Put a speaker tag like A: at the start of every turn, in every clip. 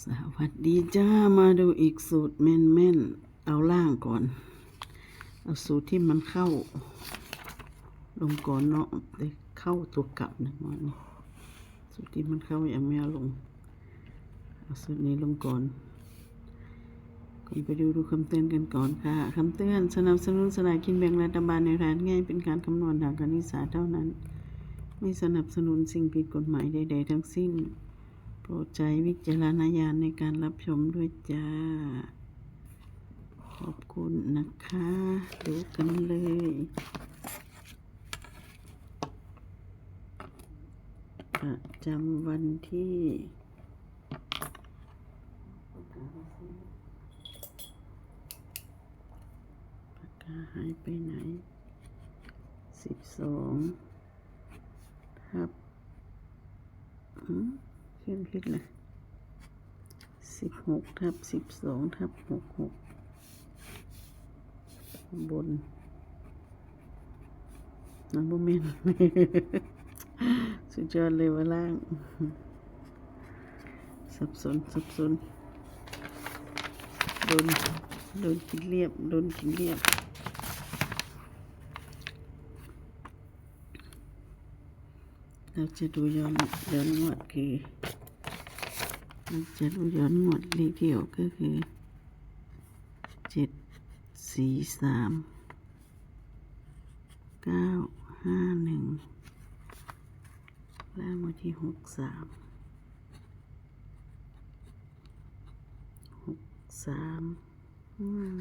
A: สวัสดีจ้า มาดูอีกสูตรแม่นแม่นเอาล่างก่อน เอาสูตรที่มันเข้า ลงก่อนเนาะได้เข้าตัวกลับนะมันนี่สูตรที่มันเข้ายังไม่เอาลง เอาสูตรนี้ลงก่อนก่อนไปดูดูคำเตือนกันก่อนค่ะคำเตือนสนับสนุนสลากกินแบ่งรัฐบาลในร้านง่ายเป็นการคำนวณทางคณิตศาสตร์เท่านั้น ไม่สนับสนุนสิ่งผิดกฎหมายใดๆทั้งสิ้น โปรดใช้วิจารณญาณในการรับชมด้วยจ้า ขอบคุณนะคะ ดูกันเลยประจำวันที่ปากกาหายไปไหนสิบสองทับอืม เขียนผิดเลยสิบหกทับสิบสองทับหกหกบนน้ำบุเมนสุดยอดเลยว่าล่าง สับสน สับสน โดน โดนกินเรียบ โดนกินเรียบ เราจะดูย้อนย้อนงวดคือเราจะดูย้อนงวดเลขเดียวก็คือเจ็ดสี่สามเก้าห้าหนึ่งล่างวันที่หกสามหกสามอืม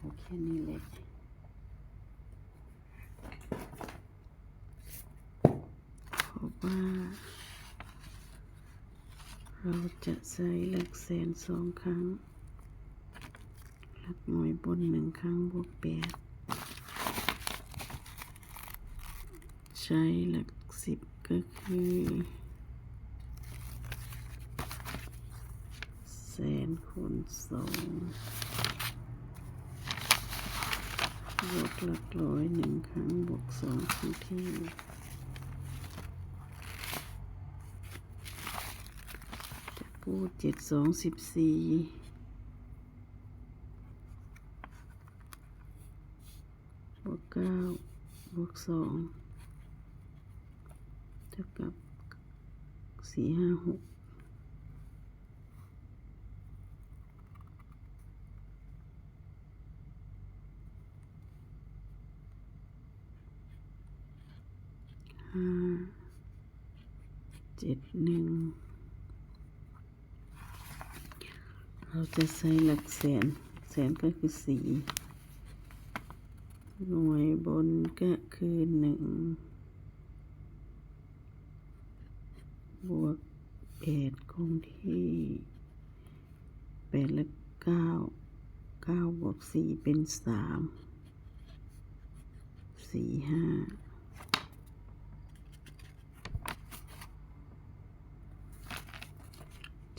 A: โอเคนี่เลยเพราะว่า เราจะใช้หลักแสนสองครั้ง หลักหน่วยบนหนึ่งครั้งบวกแปดใช้หลักสิบก็คือแสนคูณสอง บวกหลักร้อยหนึ่งครั้งบวกสองครั้งที่จะพูดเจ็ดสองสิบสี่บวกเก้าบวกสองเท่ากับสี่ห้าหก ห้าเจ็ดหนึ่งเราจะใช้หลักแสน แสนก็คือสี่หน่วยบนก็คือหนึ่งบวกแปดคงที่แปดและเก้าเก้าบวกสี่เป็นสามสี่ห้า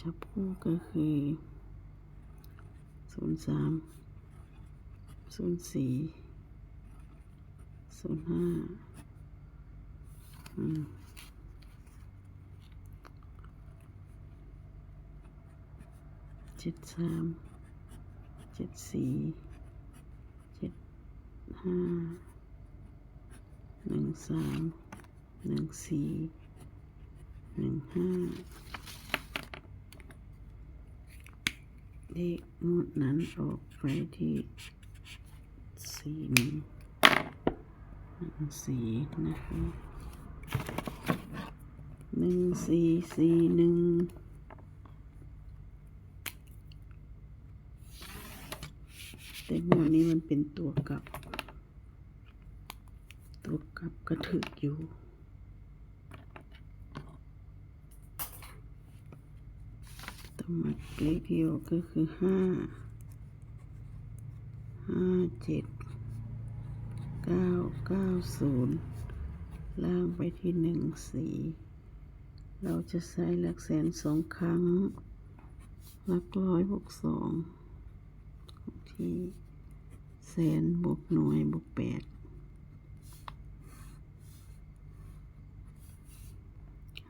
A: จับคู่ก็คือศูนย์สามศูนย์สี่ศูนย์ห้าอืมเจ็ดสามเจ็ดสี่เจ็ดห้าหนึ่งสามหนึ่งสี่หนึ่งห้า เลขงวดนั้นออกไปที่สี่หนึ่งสี่นะคะหนึ่งสี่สี่หนึ่งแต่งวดนี้มันเป็นตัวกลับ ตัวกลับก็ถึกอยู่ สมัดเลขเดียวก็คือห้าห้าเจ็ดเก้าเก้าศูนย์ล่างไปที่หนึ่งสี่เราจะใช้หลักแสนสองครั้งหลักร้อยบวกสองที่แสนบวกหน่วยบวกแปด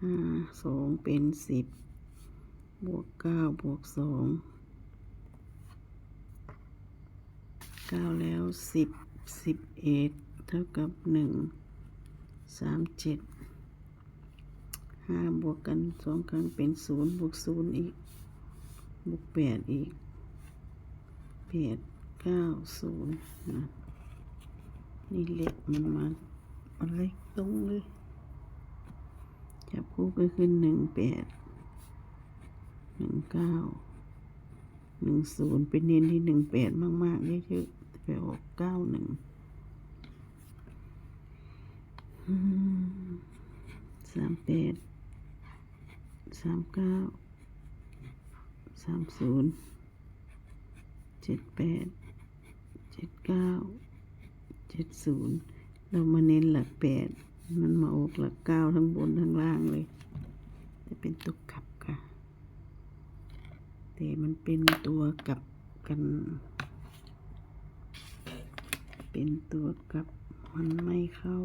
A: ห้าสองเป็นสิบ บวกเก้าบวกสองเก้าแล้วสิบสิบเอ็ดเท่ากับหนึ่งสามเจ็ดห้าบวกกันสองครั้งเป็นศูนย์บวกศูนย์อีกบวกแปดอีกแปดเก้าศูนย์นะนี่เล็กมันมาอะไรตรงเลยจับคู่ก็คือหนึ่งแปด หนึ่งเก้าหนึ่งศูนย์เป็นเน้นที่หนึ่งแปดมากๆเยอะๆไปออกเก้าหนึ่งสามแปดสามเก้าสามศูนย์เจ็ดแปดเจ็ดเก้าเจ็ดศูนย์เรามาเน้นหลักแปดมันมาออกหลักเก้าทั้งบนทั้งล่างเลย จะเป็นตุกขับ แต่มันเป็นตัวกับกัน เป็นตัวกับมันไม่เข้า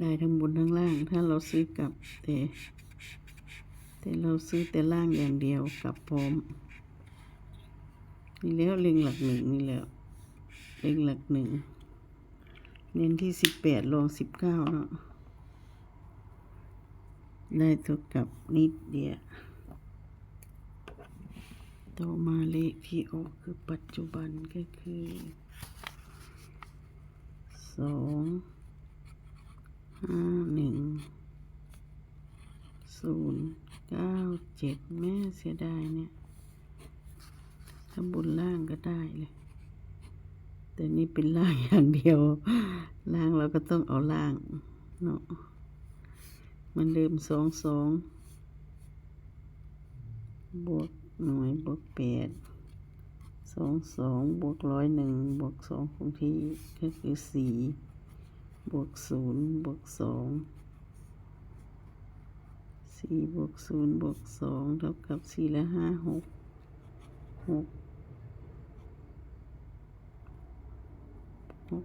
A: ได้ทั้งบนทั้งล่าง ถ้าเราซื้อกับแต่แต่เราซื้อแต่ล่างอย่างเดียวกับพร้อม นี่แล้วเล็งหลักหนึ่งนี่แล้วเล็งหลักหนึ่งเน้นที่สิบแปดลงสิบเก้าเนาะได้เท่ากับนิดเดียวต่อมาเลขที่ออกคือปัจจุบันก็คือสองห้าหนึ่งศูนย์เก้าเจ็ดแม่เสียดายเนี่ย ถ้าบนล่างก็ได้เลย แต่นี่เป็นล่างอย่างเดียว ล่างเราก็ต้องเอาล่างเนาะมันเดิมสองสอง บวกหน่วยบวกแปดสองสองบวกร้อยหนึ่งบวกสองคงที่ก็คือสี่บวกศูนย์บวกสองสี่บวกศูนย์บวกสองเท่ากับสี่และห้าหกหกหก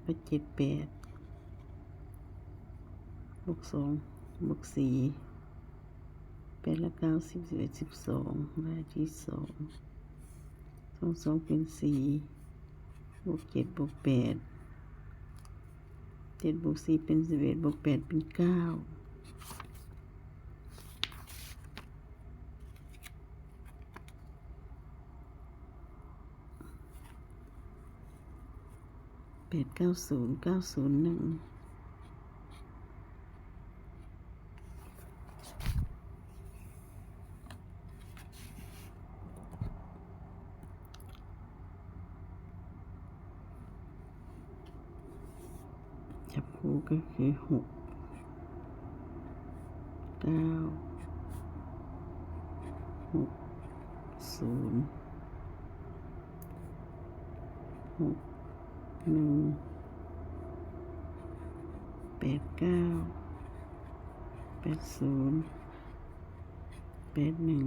A: ไปเจ็ดแปดบวกสองบวกสี่แปดละเก้าสิบสิบเอ็ดสิบสองมาที่สองสองสองเป็นสี่บวกเจ็ดบวกแปดเจ็ดบวกสี่เป็นสิบเอ็ดบวกแปดเป็นเก้า แปดเก้าศูนย์เก้าศูนย์หนึ่งจับคู่ก็คือหกเก้าหกศูนย์หก แปดเก้าแปดศูนย์แปดหนึ่ง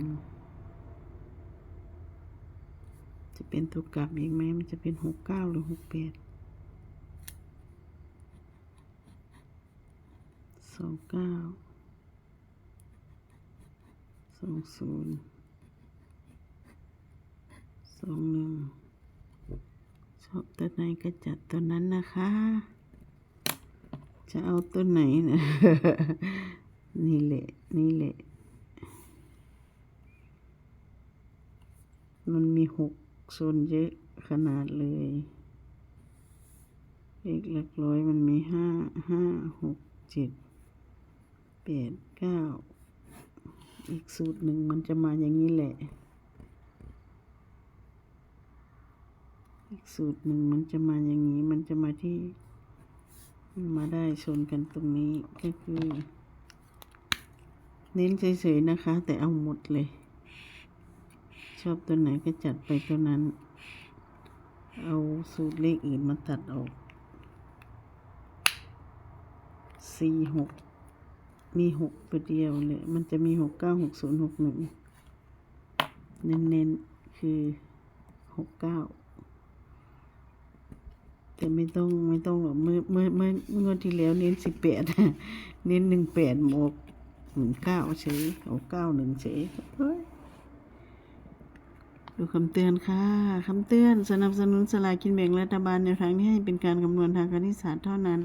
A: จะเป็นตัวกลับอีกไหมมันจะเป็นหกเก้าหรือหกแปดสองเก้าสองศูนย์สองหนึ่ง อบตัวไหนก็จัดตัวนั้นนะคะ จะเอาตัวไหนนะ นี่แหละ นี่แหละ มันมีหกโซนเยอะขนาดเลยเลขหลักร้อยมันมีห้าห้าหกเจ็ดแปดเก้าอีกสูตรหนึ่งมันจะมาอย่างนี้แหละ อีก สูตรหนึ่งมันจะมาอย่างนี้ มันจะมาที่มันมาได้ชนกันตรงนี้ก็คือ เน้นเฉยๆนะคะ แต่เอาหมดเลย ชอบตัวไหนก็จัดไปตัวนั้น เอาสูตรเลขอื่นมาตัดออกสี่หกมีหกตัวเดียวเลย มันจะมีหกเก้าหกศูนย์หกหนึ่งเน้นๆ คือหกเก้า แต่ไม่ต้องไม่ต้องหรอกเมื่อเมื่อเมื่อเมื่อที่แล้วเน้นสิบแปดเน้นหนึ่งแปดหมกหนึ่งเก้าเฉยเอาเก้าหนึ่งเฉยเฮ้ยดูคำเตือนค่ะ คำเตือนสนับสนุนสลากินแบ่งรัฐบาลในทางนี้ให้เป็นการคำนวณทางคณิตศาสตร์เท่านั้น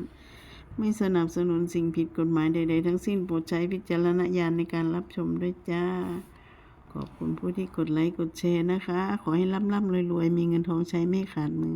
A: ไม่สนับสนุนสิ่งผิดกฎหมายใด ๆ ทั้งสิ้นโปรดใช้วิจารณญาณในการรับชมด้วยจ้า ขอบคุณผู้ที่กดไลค์กดแชร์นะคะ ขอให้ร่ำร่ำรวยๆ มีเงินทองใช้ไม่ขาดมือ